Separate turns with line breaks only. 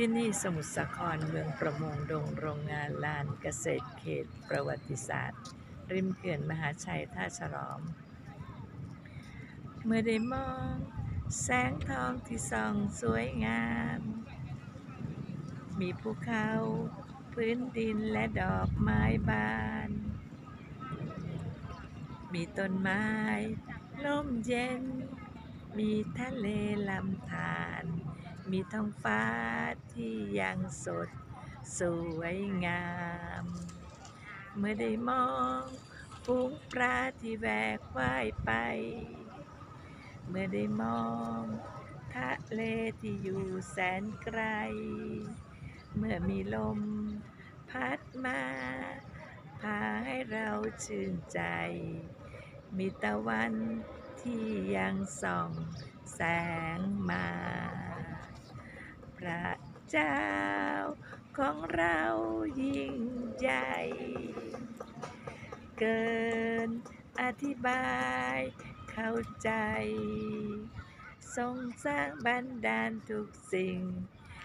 ที่นี่สมุทรสาครเมืองประมงดงโรงงานลานเกษตรเขตประวัติศาสตร์ ริมเขื่อนมหาชัยท่าฉลอม เมื่อได้มอง แสงทองที่ส่องสวยงาม มีภูเขา พื้นดินและดอกไม้บาน มีต้นไม้ร่มเย็น มีทะเลลำธาร มีท้องฟ้าที่ยังสดสวยงาม เมื่อได้มองฝูงปลาที่แวกว่ายไป เมื่อได้มองทะเลที่อยู่แสนไกล เมื่อมีลมพัดมา พาให้เราชื่นใจ มีตะวันที่ยังส่องแสงมา ระเจ้าของเรายิ่งใหญ่ เกินอธิบายเข้าใจ ทรงสร้างบันดาลทุกสิ่ง